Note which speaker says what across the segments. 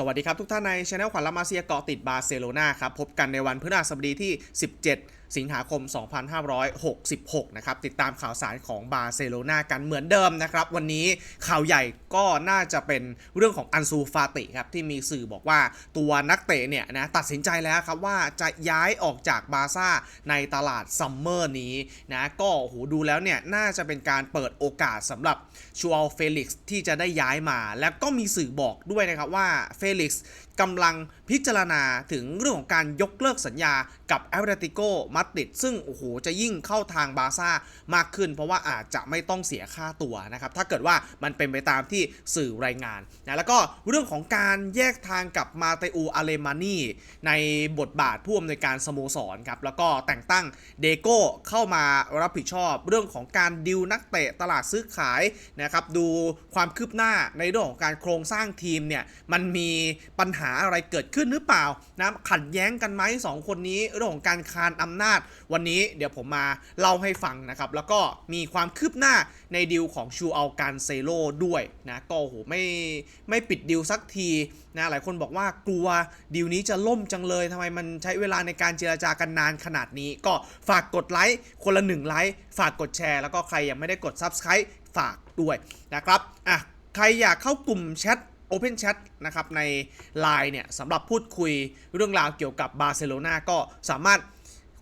Speaker 1: สวัสดีครับทุกท่านในช anel ขวัญละมาเซียเกาะติดบาร์เซโลนาครับ พบกันในวันพฤหัสบดีที่ 17 สิงหาคม 2566 นะครับ ติดตามข่าวสารของบาร์เซโลนากันเหมือนเดิมนะครับ วันนี้ข่าวใหญ่ก็น่าจะเป็นเรื่องของอันซูฟาติครับ ที่มีสื่อบอกว่าตัวนักเตะเนี่ยนะตัดสินใจแล้วครับว่าจะย้ายออกจากบาร์ซ่าในตลาดซัมเมอร์นี้นะก็โอ้โหดูแล้วเนี่ยน่าจะเป็นการเปิดโอกาสสำหรับชูอัลเฟลิกซ์ที่จะได้ย้ายมา แล้วก็มีสื่อบอกด้วยนะครับว่าเฟลิกซ์กำลังพิจารณาถึงเรื่องของการยกเลิกสัญญากับแอตเลติโกมาดริดซึ่งโอ้โหจะยิ่งเข้าทางบาร์ซ่ามากขึ้น เพราะว่าอาจจะไม่ต้องเสียค่าตัวนะครับถ้าเกิดว่ามันเป็นไปตามที่สื่อรายงานนะแล้วก็เรื่องของการแยกทางกับมาเตอูอาเลมานีในบทบาทผู้อำนวยการสโมสรครับแล้วก็แต่งตั้งเดโก้เข้ามารับผิดชอบ เรื่องของการดิวนักเตะตลาดซื้อขายนะครับดูความคืบหน้าในเรื่องของการโครงสร้างทีมเนี่ยมันมีปัญหาอะไรเกิดขึ้นหรือเปล่านะขัดแย้งกันไหมสองคนนี้เรื่องของการคานอำนาจวันนี้เดี๋ยวผมมาเล่าให้ฟังนะครับ แล้วก็มีความคืบหน้าในดิวของชูอัลการเซโลด้วยนะก็โอ้โหไม่ไม่ปิดดิวสักทีนะหลายคนบอกว่ากลัวดิวนี้จะล่มจังเลยทำไมมันใช้เวลาในการเจรจากันนานขนาดนี้ ก็ฝากกดไลค์คนละหนึ่งไลค์ฝากกดแชร์แล้วก็ใครยังไม่ได้กด Subscribe ฝากด้วยนะครับอะใครอยากเข้ากลุ่มแชท Open Chat นะครับใน Line เนี่ยสำหรับพูดคุยเรื่องราวเกี่ยวกับบาร์เซโลนาก็สามารถ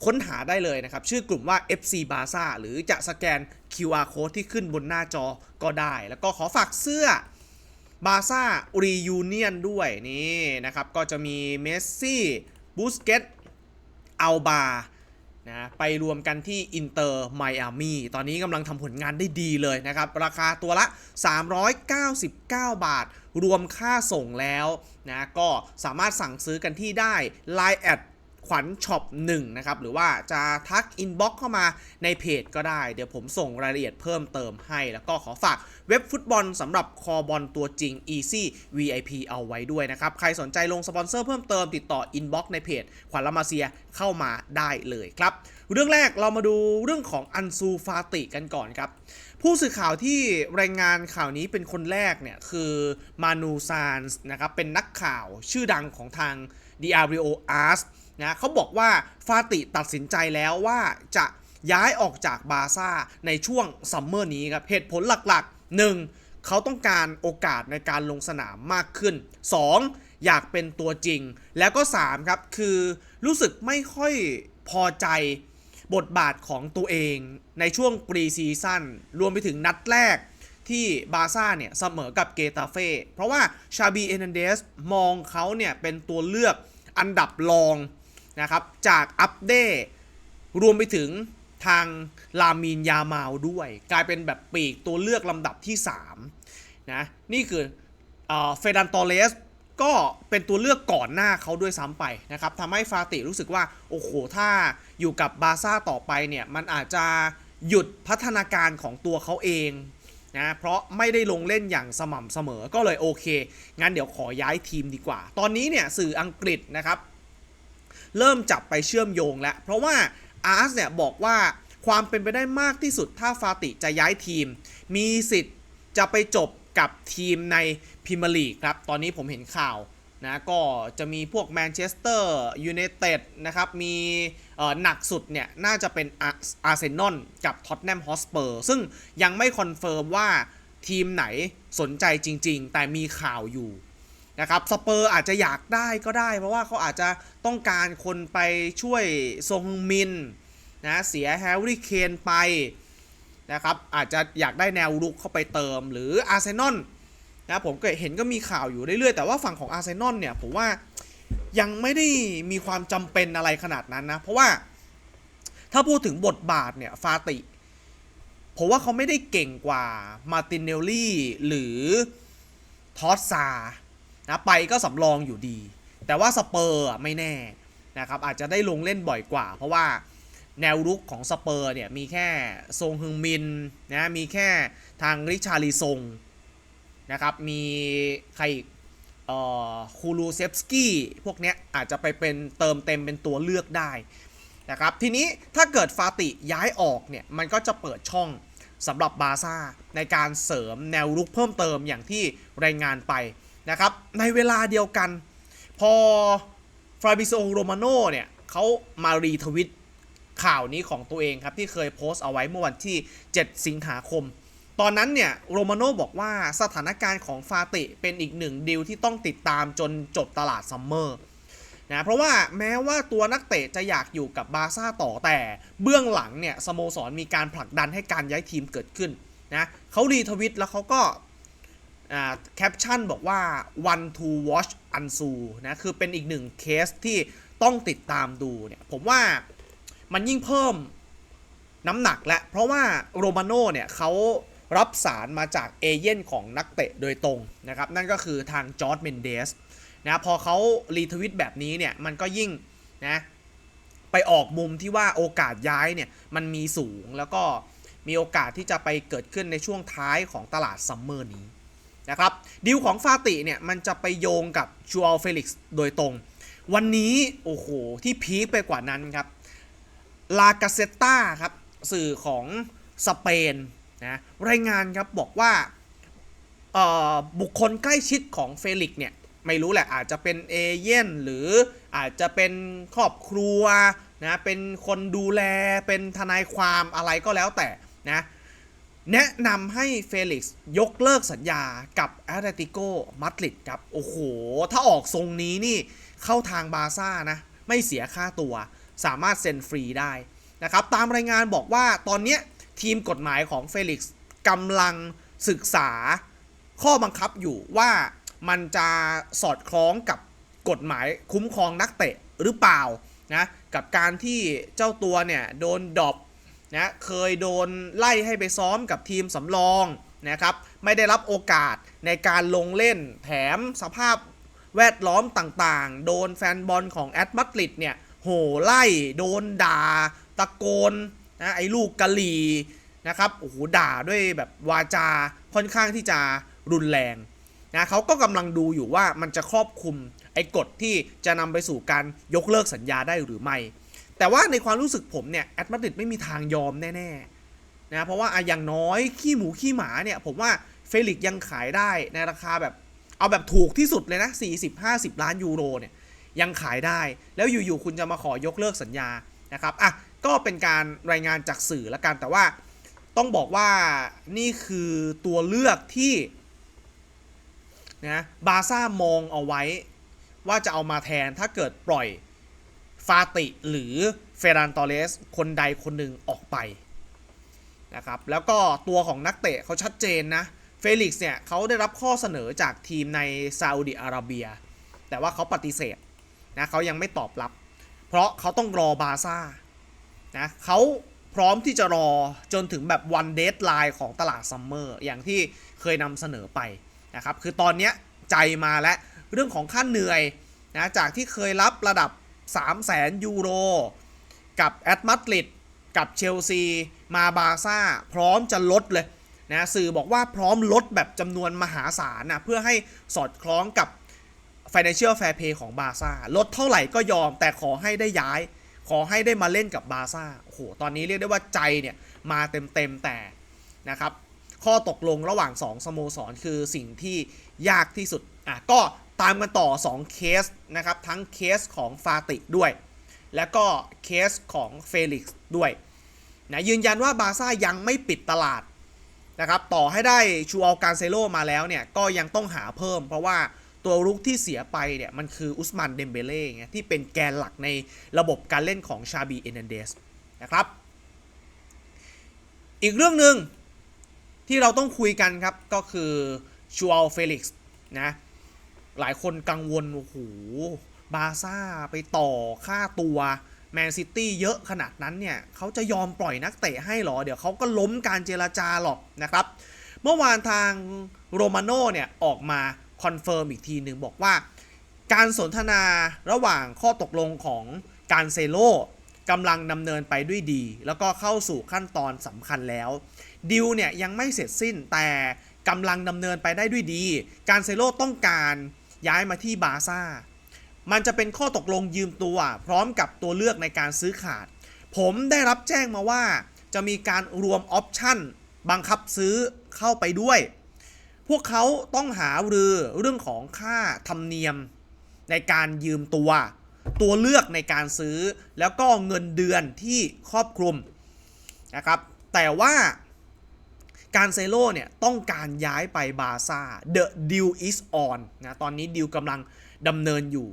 Speaker 1: ค้นหาได้เลยนะครับ ชื่อกลุ่มว่า FC Barca หรือจะสแกน QR Code ที่ขึ้นบนหน้าจอก็ได้ แล้วก็ขอฝากเสื้อบาซ่ารียูเนียนด้วยนี่นะครับ ก็จะมีเมสซี่บูสเกตอัลบานะไปรวมกันที่อินเตอร์ไมอามีตอนนี้กำลังทำผลงานได้ดีเลยนะครับ ราคาตัวละ 399 บาท รวมค่าส่งแล้วนะก็สามารถสั่งซื้อกันที่ได้ Line แอ ขวัญช็อป1นะครับ หรือว่าจะทักอินบ็อกเข้ามาในเพจก็ได้ เดี๋ยวผมส่งรายละเอียดเพิ่มเติมให้ แล้วก็ขอฝากเว็บฟุตบอลสำหรับคอบอลตัวจริง Easy VIP เอาไว้ด้วยนะครับ ใครสนใจลงสปอนเซอร์เพิ่มเติมติดต่ออินบ็อกในเพจ ขวัญละมาเซียเข้ามาได้เลยครับ เรื่องแรกเรามาดูเรื่องของอันซูฟาติกันก่อนครับผู้สื่อข่าวที่รายงานข่าวนี้เป็นคนแรกเนี่ยคือมานูซานส์นะครับเป็นนักข่าวชื่อดังของทาง Diario Ars นะเขาบอกว่าฟาติตัดสินใจแล้วว่าจะย้ายออกจากบาร์ซ่าในช่วงซัมเมอร์นี้ครับเหตุผลหลักๆ 1. เขาต้องการโอกาสในการลงสนามมากขึ้น 2. อยากเป็นตัวจริง แล้วก็ 3 ครับ คือรู้สึกไม่ค่อยพอใจบทบาทของตัวเองในช่วงปรีซีซั่นรวมไปถึงนัดแรกที่บาร์ซ่าเนี่ยเสมอกับเกตาเฟ่เพราะว่าชาบีเอเนเดสมองเขาเนี่ยเป็นตัวเลือกอันดับรอง นะครับ จากอัปเดตรวมไปถึงทางลามีนยามาลด้วย กลายเป็นแบบปีกตัวเลือกลำดับที่3นะนี่คือเฟดันตอเลสก็เป็นตัวเลือกก่อนหน้าเขาด้วยซ้ำไปนะครับทำให้ฟาติรู้สึกว่า โอ้โห ถ้าอยู่กับบาซ่าต่อไปเนี่ย มันอาจจะหยุดพัฒนาการของตัวเขาเองนะเพราะไม่ได้ลงเล่นอย่างสม่ำเสมอก็เลยโอเค งั้นเดี๋ยวขอย้ายทีมดีกว่า ตอนนี้เนี่ยสื่ออังกฤษนะครับ เริ่มจับไปเชื่อมโยงแล้ว เพราะว่าอาร์สเนี่ยบอกว่าความเป็นไปได้มากที่สุดถ้าฟาติจะย้ายทีม มีสิทธิ์จะไปจบกับทีมในพรีเมียร์ลีกครับ ตอนนี้ผมเห็นข่าวนะก็จะมีพวกแมนเชสเตอร์ยูไนเต็ดนะครับมีหนักสุดเนี่ยน่าจะเป็นอาร์เซนอลกับท็อตแนมฮอสเปอร์ซึ่งยังไม่คอนเฟิร์มว่าทีมไหนสนใจจริง ๆ แต่มีข่าวอยู่ นะครับสเปอร์อาจจะอยากได้ก็ได้ เพราะว่าเขาอาจจะต้องการคนไปช่วยซงมินนะเสียแฮร์รี่เคนไปนะครับอาจจะอยากได้แนวรุกเข้าไปเติม หรืออาร์เซนอลนะผมก็เห็นก็มีข่าวอยู่เรื่อยๆ แต่ว่าฝั่งของอาร์เซนอลเนี่ยผมว่ายังไม่ได้มีความจำเป็นอะไรขนาดนั้นนะ เพราะว่าถ้าพูดถึงบทบาทเนี่ยฟาติ ผมว่าเขาไม่ได้เก่งกว่ามาตินเนลลี่หรือทอสซา นะไปก็สำรองอยู่ดี แต่ว่าสเปอร์ไม่แน่นะครับอาจจะได้ลงเล่นบ่อยกว่า เพราะว่าแนวรุกของสเปอร์เนี่ยมีแค่ซงฮึงมินนะมีแค่ทางริชาลีซงนะครับมีใครเอ่อคูลูเซฟสกี้พวกเนี้ยอาจจะไปเป็นเติมเต็มเป็นตัวเลือกได้นะครับทีนี้ถ้าเกิดฟาติย้ายออกเนี่ยมันก็จะเปิดช่องสำหรับบาซ่าในการเสริมแนวรุกเพิ่มเติมอย่างที่รายงานไป นะครับ ในเวลาเดียวกัน พอฟราบิโซโรมาโนเนี่ยเขามารีทวิตข่าวนี้ของตัวเองครับ ที่เคยโพสต์เอาไว้เมื่อวันที่ 7 สิงหาคม ตอนนั้นเนี่ยโรมาโนบอกว่าสถานการณ์ของฟาติเป็นอีกหนึ่งดีลที่ต้องติดตามจนจบตลาดซัมเมอร์นะเพราะว่าแม้ว่าตัวนักเตะจะอยากอยู่กับบาร์ซ่าต่อแต่เบื้องหลังเนี่ยสโมสรมีการผลักดันให้การย้ายทีมเกิดขึ้นนะเขารีทวิตแล้วเขาก็ แคปชั่นบอกว่า one to watch อันซูนะ คือเป็นอีกหนึ่งเคสที่ต้องติดตามดูเนี่ย ผมว่ามันยิ่งเพิ่มน้ำหนักและ เพราะว่าโรมาโน่เนี่ยเขารับสารมาจากเอเย่นของนักเตะโดยตรงนะครับ นั่นก็คือทางจอร์ดเมนเดสนะพอเขารีทวิตแบบนี้เนี่ย มันก็ยิ่งนะไปออกมุมที่ว่าโอกาสย้ายเนี่ยมันมีสูงแล้วก็มีโอกาสที่จะไปเกิดขึ้นในช่วงท้ายของตลาดซัมเมอร์นี้ นะครับดีลของฟาติเนี่ยมันจะไปโยงกับชูอัลเฟลิกซ์โดยตรง วันนี้โอ้โหที่พีคไปกว่านั้นครับลากาเซตตาครับสื่อของสเปนนะรายงานครับบอกว่าบุคคลใกล้ชิดของเฟลิกเนี่ยไม่รู้แหละอาจจะเป็นเอเย่นหรืออาจจะเป็นครอบครัวนะเป็นคนดูแลเป็นทนายความอะไรก็แล้วแต่นะ แนะนำให้เฟลิกซ์ยกเลิกสัญญากับแอตเลติโกมาดริดครับ โอ้โห ถ้าออกทรงนี้นี่เข้าทางบาซ่านะ ไม่เสียค่าตัว สามารถเซ็นฟรีได้นะครับ ตามรายงานบอกว่าตอนนี้ทีมกฎหมายของเฟลิกซ์กำลังศึกษาข้อบังคับอยู่ว่ามันจะสอดคล้องกับกฎหมายคุ้มครองนักเตะหรือเปล่านะกับการที่เจ้าตัวเนี่ยโดนดรอป นะเคยโดนไล่ให้ไปซ้อมกับทีมสำรองนะครับไม่ได้รับโอกาสในการลงเล่นแถมสภาพแวดล้อมต่างๆ โดนแฟนบอลของแอตมาริดเนี่ยโห่ไล่โดนด่าตะโกนนะไอ้ลูกกะหลีนะครับโอ้โหด่าด้วยแบบวาจาค่อนข้างที่จะรุนแรงนะเขาก็กำลังดูอยู่ว่ามันจะครอบคลุมไอ้กฎที่จะนำไปสู่การยกเลิกสัญญาได้หรือไม่ แต่ว่าในความรู้สึกผมเนี่ยแอตมาดริดไม่มีทางยอมแน่ๆนะเพราะว่าอย่างน้อยขี้หมูขี้หมาเนี่ยผมว่าเฟลิกยังขายได้ในราคาแบบเอาแบบถูกที่สุดเลยนะ 40-50 ล้านยูโรเนี่ยยังขายได้แล้วอยู่ๆคุณจะมาขอยกเลิกสัญญานะครับอะก็เป็นการรายงานจากสื่อละกันแต่ว่าต้องบอกว่านี่คือตัวเลือกที่นะบาซ่ามองเอาไว้ว่าจะเอามาแทนถ้าเกิดปล่อย ฟาติหรือเฟรานตอเรสคนใดคนหนึ่งออกไปนะครับแล้วก็ตัวของนักเตะเขาชัดเจนนะเฟลิกซ์เนี่ยเขาได้รับข้อเสนอจากทีมในซาอุดิอาระเบีย แต่ว่าเขาปฏิเสธนะเขายังไม่ตอบรับ เพราะเขาต้องรอบาซ่านะเขาพร้อมที่จะรอจนถึงแบบวันเดทไลน์ของตลาดซัมเมอร์อย่างที่เคยนำเสนอไปนะครับคือตอนนี้ใจมาแล้วเรื่องของค่าเหนื่อยนะจากที่เคยรับระดับ 3 0 0แสนยูโร กับแอตมาดริดกับเชลซี มาบาซ่า พร้อมจะลดเลยนะสื่อบอกว่าพร้อมลดแบบจำนวนมหาศาลนะเพื่อให้สอดคล้องกับ Financial Fair Play ของบาซ่าลดเท่าไหร่ก็ยอมแต่ขอให้ได้ย้าย ขอให้ได้มาเล่นกับบาซ่าโอ้โหตอนนี้เรียกได้ว่าใจเนี่ยมาเต็มๆแต่นะครับข้อตกลงระหว่าง 2 สโมสรคือสิ่งที่ยากที่สุดอะก็ ตามกันต่อ 2 เคสนะครับ ทั้งเคสของฟาติด้วย แล้วก็เคสของเฟลิกซ์ด้วยนะยืนยันว่าบาซ่ายังไม่ปิดตลาดนะครับต่อให้ได้ชูอัลการเซโลมาแล้วเนี่ยก็ยังต้องหาเพิ่ม เพราะว่าตัวรุกที่เสียไปเนี่ยมันคืออุสมันเดมเบเล่ไงที่เป็นแกนหลักในระบบการเล่นของชาบีเอเนเดสนะครับอีกเรื่องหนึ่งที่เราต้องคุยกันครับก็คือชูอัลเฟลิกซ์นะ หลายคนกังวล โอ้โห บาซ่าไปต่อค่าตัวแมนซิตี้เยอะขนาดนั้นเนี่ยเขาจะยอมปล่อยนักเตะให้หรอ เดี๋ยวเขาก็ล้มการเจราจาหรอกนะครับ เมื่อวานทางโรมาโน่เนี่ยออกมาคอนเฟิร์มอีกทีหนึ่งบอกว่า การสนทนาระหว่างข้อตกลงของการเซโลกำลังดำเนินไปด้วยดี แล้วก็เข้าสู่ขั้นตอนสำคัญแล้วดิวเนี่ยยังไม่เสร็จสิ้นแต่กำลังดำเนินไปได้ด้วยดี การเซโลต้องการ ย้ายมาที่บาซ่า มันจะเป็นข้อตกลงยืมตัว พร้อมกับตัวเลือกในการซื้อขาด ผมได้รับแจ้งมาว่า จะมีการรวมออปชั่นบังคับซื้อเข้าไปด้วย พวกเขาต้องหารือเรื่องของค่าธรรมเนียมในการยืมตัว ตัวเลือกในการซื้อ แล้วก็เงินเดือนที่ครอบคลุมนะครับ แต่ว่า การเซโลเนี่ยต้องการย้ายไปบาซ่า The deal is on นะตอนนี้ดีลกำลังดำเนินอยู่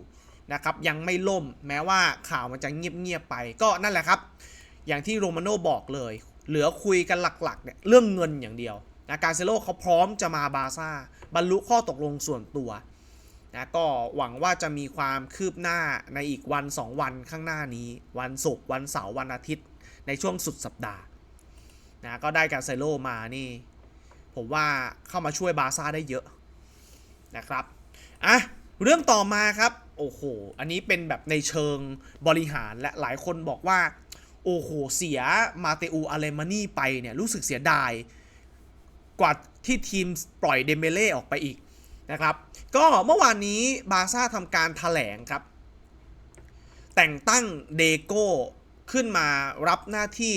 Speaker 1: นะครับยังไม่ล่มแม้ว่าข่าวมันจะเงียบๆไป ก็นั่นแหละครับ อย่างที่โรมาโน่บอกเลย เหลือคุยกันหลักๆเนี่ยเรื่องเงินอย่างเดียวนะการเซโลเขาพร้อมจะมาบาซ่า บรรลุข้อตกลงส่วนตัวนะก็หวังว่าจะมีความคืบหน้าในอีกวัน 2 วันข้างหน้านี้ วันศุกร์วันเสาร์วันอาทิตย์ ในช่วงสุดสัปดาห์ นะก็ได้การเซโลมานี่ ผมว่าเข้ามาช่วยบาซ่าได้เยอะนะครับอะเรื่องต่อมาครับ โอ้โห อันนี้เป็นแบบในเชิงบริหารและหลายคนบอกว่า โอ้โห เสียมาเตอูอาเลมานี่ไปเนี่ยรู้สึกเสียดาย กว่าที่ทีมปล่อยเดเบเล่ออกไปอีกนะครับ ก็เมื่อวานนี้บาซ่าทำการถแถลงครับ แต่งตั้งเดโก้ขึ้นมารับหน้าที่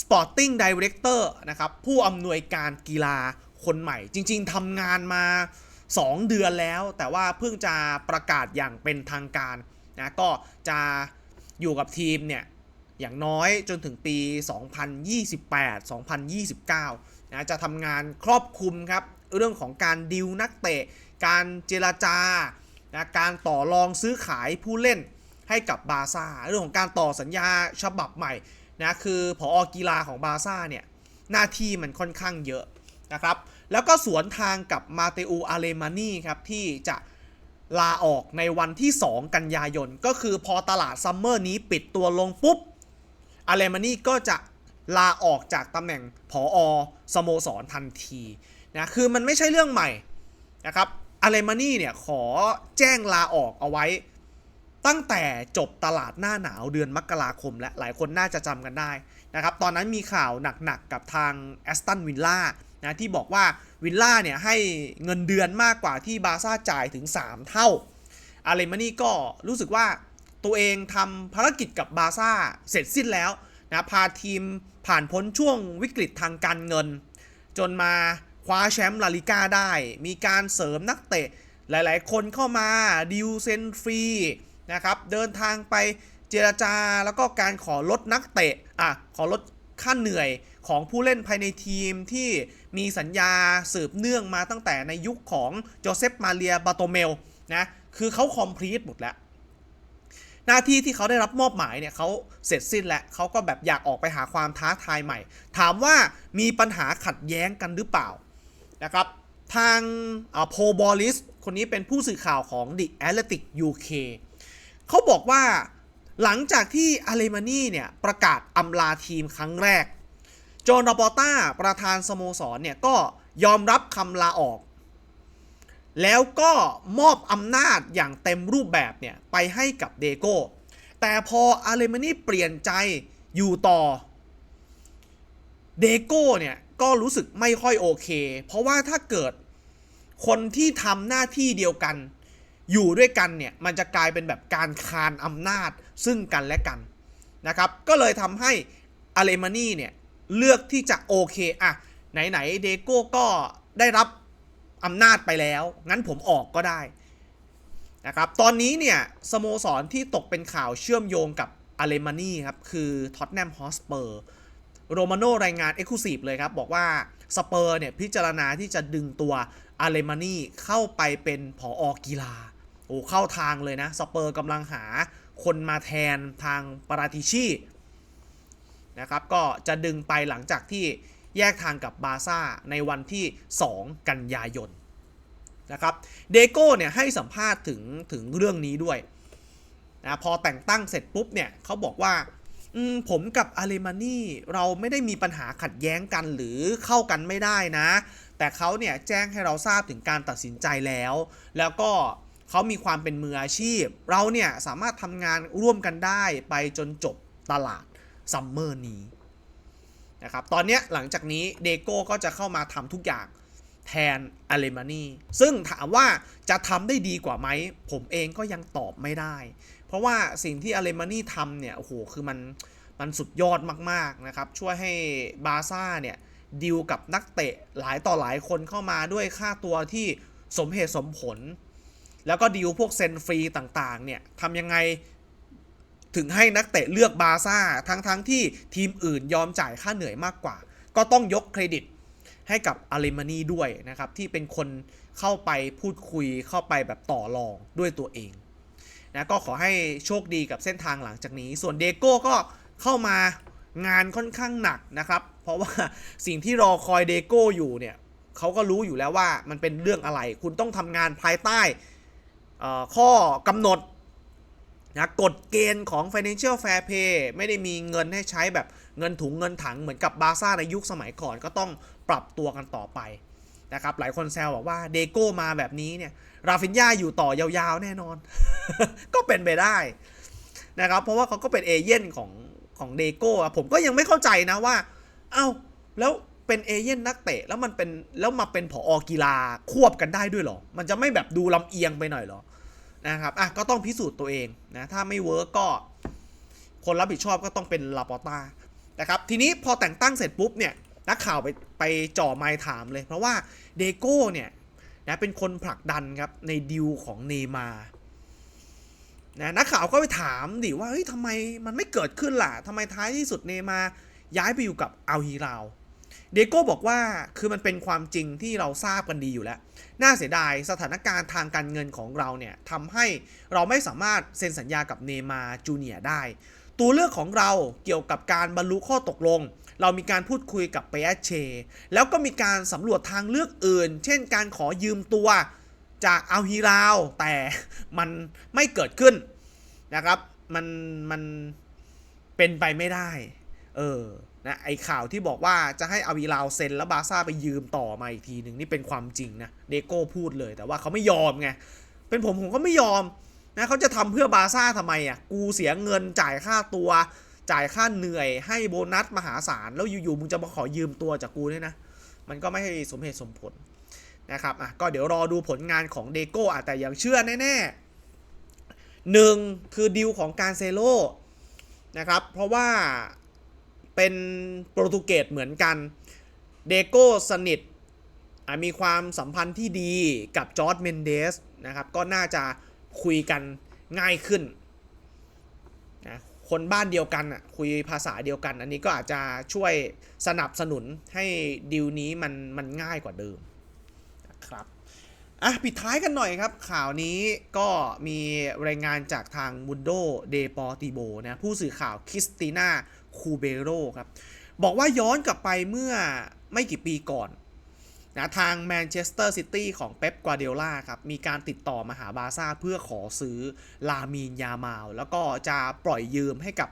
Speaker 1: Sporting Director นะครับผู้อำนวยการกีฬาคนใหม่ จริง ๆทำงานมา 2 เดือนแล้ว แต่ว่าเพิ่งจะประกาศอย่างเป็นทางการนะก็จะอยู่กับทีมเนี่ยอย่างน้อยจนถึงปี 2028-2029นะจะทำงานครอบคลุมครับเรื่องของการดิวนักเตะ การเจรจานะการต่อรองซื้อขายผู้เล่นให้กับบาซ่า เรื่องของการต่อสัญญาฉบับใหม่ นะคือผออกีฬาของบาซ่าเนี่ยหน้าที่มันค่อนข้างเยอะนะครับ แล้วก็สวนทางกับมาเตอูอาเลมานีครับที่จะลาออกในวันที่ 2 กันยายน ก็คือพอตลาดซัมเมอร์นี้ปิดตัวลงปุ๊บอาเลมานีก็จะลาออกจากตำแหน่งผออสโมสรทันทีนะคือมันไม่ใช่เรื่องใหม่นะครับอาเลมานีเนี่ยขอแจ้งลาออกเอาไว้ ตั้งแต่จบตลาดหน้าหนาวเดือนมกราคม และหลายคนน่าจะจำกันได้นะครับตอนนั้นมีข่าวหนักๆกับทางแอสตันวิลล่านะที่บอกว่าวิลล่าเนี่ยให้เงินเดือนมากกว่าที่บาร์ซ่าจ่ายถึง 3 เท่าอาเลมานี่ก็รู้สึกว่าตัวเองทำภารกิจกับบาร์ซ่าเสร็จสิ้นแล้วนะพาทีมผ่านพ้นช่วงวิกฤตทางการเงิน จนมาคว้าแชมป์ลาลิก้าได้ มีการเสริมนักเตะหลายๆ คนเข้ามาดิวเซนฟรี นะครับเดินทางไปเจรจาแล้วก็การขอลดนักเตะอะขอลดค่าเหนื่อยของผู้เล่นภายในทีมที่มีสัญญาสืบเนื่องมาตั้งแต่ในยุคของโจเซฟมาเรียบาโตเมลนะคือเขาคอมพลีทหมดแล้ว หน้าที่ที่เขาได้รับมอบหมายเนี่ยเขาเสร็จสิ้นแล้วเขาก็แบบอยากออกไปหาความท้าทายใหม่ ถามว่ามีปัญหาขัดแย้งกันหรือเปล่านะครับทางโพบอลิสคนนี้เป็นผู้สื่อข่าวของ The Athletic UK เขาบอกว่าหลังจากที่อาเลมานีเนี่ยประกาศอำลาทีมครั้งแรก โจนอปอต้าประธานสโมสรเนี่ยก็ยอมรับคำลาออก แล้วก็มอบอำนาจอย่างเต็มรูปแบบเนี่ยไปให้กับเดโก้ แต่พออาเลมานีเปลี่ยนใจอยู่ต่อ เดโก้เนี่ยก็รู้สึกไม่ค่อยโอเค เพราะว่าถ้าเกิดคนที่ทำหน้าที่เดียวกัน อยู่ด้วยกันเนี่ยมันจะกลายเป็นแบบการคานอำนาจซึ่งกันและกันนะครับ ก็เลยทำให้อาเลมานีเนี่ยเลือกที่จะโอเคอะไหนๆเดโก้ก็ได้รับอำนาจไปแล้ว งั้นผมออกก็ได้นะครับ ตอนนี้เนี่ยสโมสรที่ตกเป็นข่าวเชื่อมโยงกับอาเลมานีครับ คือท็อตแนมฮอสเปอร์โรมาโนรายงานเอ็กซ์คลูซีฟเลยครับ บอกว่าสเปอร์เนี่ยพิจารณาที่จะดึงตัวอาเลมานีเข้าไปเป็นผออกีฬา อ้เข้าทางเลยนะ สเปอร์กำลังหาคนมาแทนทางปาราติชีนะครับ ก็จะดึงไปหลังจากที่แยกทางกับบาซ่าในวันที่ 2 กันยายนนะครับเดโก้เนี่ยให้สัมภาษณ์ถึงถึงเรื่องนี้ด้วยนะพอแต่งตั้งเสร็จปุ๊บเนี่ยเขาบอกว่าผมกับอาเลมานี่เราไม่ได้มีปัญหาขัดแย้งกันหรือเข้ากันไม่ได้นะ แต่เขาเนี่ยแจ้งให้เราทราบถึงการตัดสินใจแล้ว แล้วก็ เขามีความเป็นมืออาชีพ เราเนี่ยสามารถทำงานร่วมกันได้ไปจนจบตลาดซัมเมอร์นี้นะครับตอนนี้หลังจากนี้เดโก้ก็จะเข้ามาทำทุกอย่างแทนอาเลมานีซึ่งถามว่าจะทำได้ดีกว่าไหม ผมเองก็ยังตอบไม่ได้ เพราะว่าสิ่งที่อาเลมานีทำเนี่ย โอ้โห คือมันมันสุดยอดมากๆนะครับ ช่วยให้บาซ่าเนี่ยดีลกับนักเตะหลายต่อหลายคนเข้ามาด้วยค่าตัวที่สมเหตุสมผล แล้วก็ดีลพวกเซ็นฟรีต่างๆเนี่ยทำยังไงถึงให้นักเตะเลือกบาซ่าทั้งๆทที่ทีมอื่นยอมจ่ายค่าเหนื่อยมากกว่า ก็ต้องยกเครดิตให้กับอาริมานีด้วยนะครับ ที่เป็นคนเข้าไปพูดคุยเข้าไปแบบต่อรองด้วยตัวเองนะก็ขอให้โชคดีกับเส้นทางหลังจากนี้ ส่วนเดโก้ก็เข้ามางานค่อนข้างหนักนะครับ เพราะว่าสิ่งที่รอคอยเดโก้อยู่เนี่ยเขาก็รู้อยู่แล้วว่ามันเป็นเรื่องอะไร คุณต้องทำงานภายใต้ ข้อกำหนดนะกฎเกณฑ์ของ Financial Fair Play ไม่ได้มีเงินให้ใช้แบบเงินถุงเงินถังเหมือนกับบาซ่าในยุคสมัยก่อนก็ต้องปรับตัวกันต่อไปนะครับหลายคนแซวบอกว่าเดโก้มาแบบนี้เนี่ยราฟินยาอยู่ต่อยาวๆแน่นอน ก็เป็นไปได้นะครับเพราะว่าเขาก็เป็นเอเย่นของของเดโก้ผมก็ยังไม่เข้าใจนะว่า เอ้าแล้วเป็นเอเย่นนักเตะแล้วมันเป็นแล้วมาเป็นผอกีฬาควบกันได้ด้วยหรอ มันจะไม่แบบดูลำเอียงไปหน่อยหรอ นะครับอะก็ต้องพิสูจน์ตัวเองนะถ้าไม่เวิร์กก็ คนรับผิดชอบก็ต้องเป็นลาปอต้านะครับทีนี้พอแต่งตั้งเสร็จปุ๊บเนี่ยนักข่าวไปไปจ่อไมค์ถามเลย เพราะว่าเดโก้เนี่ยนะเป็นคนผลักดันครับในดิวของเนย์มานะนักข่าวก็ไปถามดิว่าเฮ้ยทำไมมันไม่เกิดขึ้นล่ะทำไมท้ายที่สุดเนย์มาย้ายไปอยู่กับอัลฮิราวเดโก้บอกว่าคือมันเป็นความจริงที่เราทราบกันดีอยู่แล้ว น่าเสียดายสถานการณ์ทางการเงินของเราเนี่ยทำให้เราไม่สามารถเซ็นสัญญากับเนมาจูเนียร์ได้ ตัวเลือกของเราเกี่ยวกับการบรรลุข้อตกลง เรามีการพูดคุยกับเปเช แล้วก็มีการสำรวจทางเลือกอื่น เช่นการขอยืมตัวจากอัลฮิราว แต่มันไม่เกิดขึ้นนะครับ มันมันเป็นไปไม่ได้ เออ นะไอข่าวที่บอกว่าจะให้อาวิลาวเซ็นแล้วบาซ่าไปยืมต่อมาอีกทีหนึ่งนี่เป็นความจริงนะเดโก้พูดเลยแต่ว่าเขาไม่ยอมไง เป็นผมผมก็ไม่ยอมนะเขาจะทำเพื่อบาซ่าทำไมอะกูเสียเงินจ่ายค่าตัว จ่ายค่าเหนื่อย ให้โบนัสมหาศาลแล้วอยู่ๆมึงจะมาขอยืมตัวจากกูเนี่ยนะ มันก็ไม่ให้สมเหตุสมผลนะครับอะก็เดี๋ยวรอดูผลงานของเดโก้อะแต่อย่างเชื่อแน่ๆหนึ่งคือดิวของการเซโลนะครับเพราะว่า เป็นโปรตุเกสเหมือนกัน เดโก้สนิทมีความสัมพันธ์ที่ดีกับจอร์ดเมนเดสนะครับ ก็น่าจะคุยกันง่ายขึ้นนะคนบ้านเดียวกันอะคุยภาษาเดียวกัน อันนี้ก็อาจจะช่วยสนับสนุนให้ดีลนี้มันมันง่ายกว่าเดิมนะครับอะปิดท้ายกันหน่อยครับ ข่าวนี้ก็มีรายงานจากทางมุนโดเดปอติโบนะผู้สื่อข่าวคริสติน่า คูเบโรครับ บอกว่าย้อนกลับไปเมื่อไม่กี่ปีก่อนนะทางแมนเชสเตอร์ซิตี้ของเป๊ป กวาเดล่าครับ มีการติดต่อมาหาบาซ่าเพื่อขอซื้อลามีนยามาล แล้วก็จะปล่อยยืมให้กับ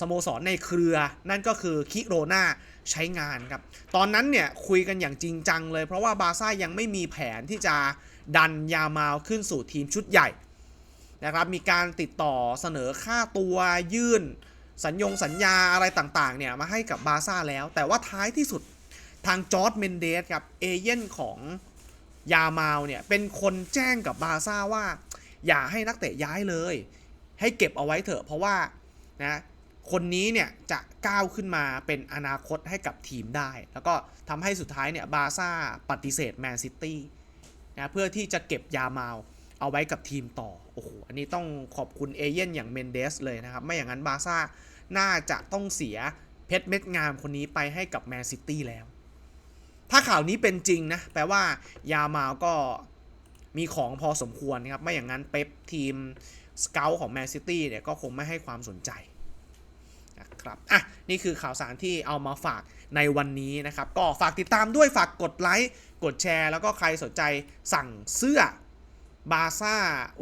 Speaker 1: สโมสรในเครือ นั่นก็คือคิโรนาใช้งานครับ ตอนนั้นเนี่ยคุยกันอย่างจริงจังเลย เพราะว่าบาซ่ายังไม่มีแผนที่จะดันยามาลขึ้นสู่ทีมชุดใหญ่นะครับ มีการติดต่อเสนอค่าตัวยื่น สัญญงสัญญาอะไรต่างๆเนี่ยมาให้กับบาซ่าแล้ว แต่ว่าท้ายที่สุดทางจอร์ดเมนเดสครับเอเย่นของยามาลเนี่ยเป็นคนแจ้งกับบาซ่าว่า อย่าให้นักเตะย้ายเลย ให้เก็บเอาไว้เถอะเพราะว่านะคนนี้เนี่ยจะก้าวขึ้นมาเป็นอนาคตให้กับทีมได้ แล้วก็ทำให้สุดท้ายเนี่ยบาซ่าปฏิเสธแมนซิตี้นะเพื่อที่จะเก็บยามาลเอาไว้กับทีมต่อ โอ้โห อันนี้ต้องขอบคุณเอเย่นอย่างเมนเดสเลยนะครับ ไม่อย่างนั้นบาซ่าน่าจะต้องเสียเพชรเม็ดงามคนนี้ไปให้กับแมนซิตี้แล้ว ถ้าข่าวนี้เป็นจริงนะ แปลว่ายามาลก็มีของพอสมควรนะครับ ไม่อย่างนั้นเป๊ปทีมสเกลของแมนซิตี้เนี่ยก็คงไม่ให้ความสนใจนะครับ อะ นี่คือข่าวสารที่เอามาฝากในวันนี้นะครับ ก็ฝากติดตามด้วย ฝากกดไลค์ กดแชร์ แล้วก็ใครสนใจสั่งเสื้อ บาซ่า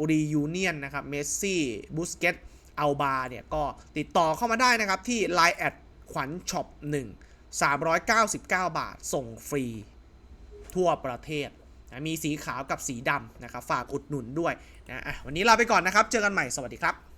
Speaker 1: รียูเนียนนะครับเมสซี่บูสเกตอัลบาเนี่ยก็ติดต่อเข้ามาได้นะครับที่ Line แอดขวัญช็อป1 399 บาท ส่งฟรี ทั่วประเทศนะมีสีขาวกับสีดำนะครับ ฝากอุดหนุนด้วยนะวันนี้ลาไปก่อนนะครับ เจอกันใหม่สวัสดีครับ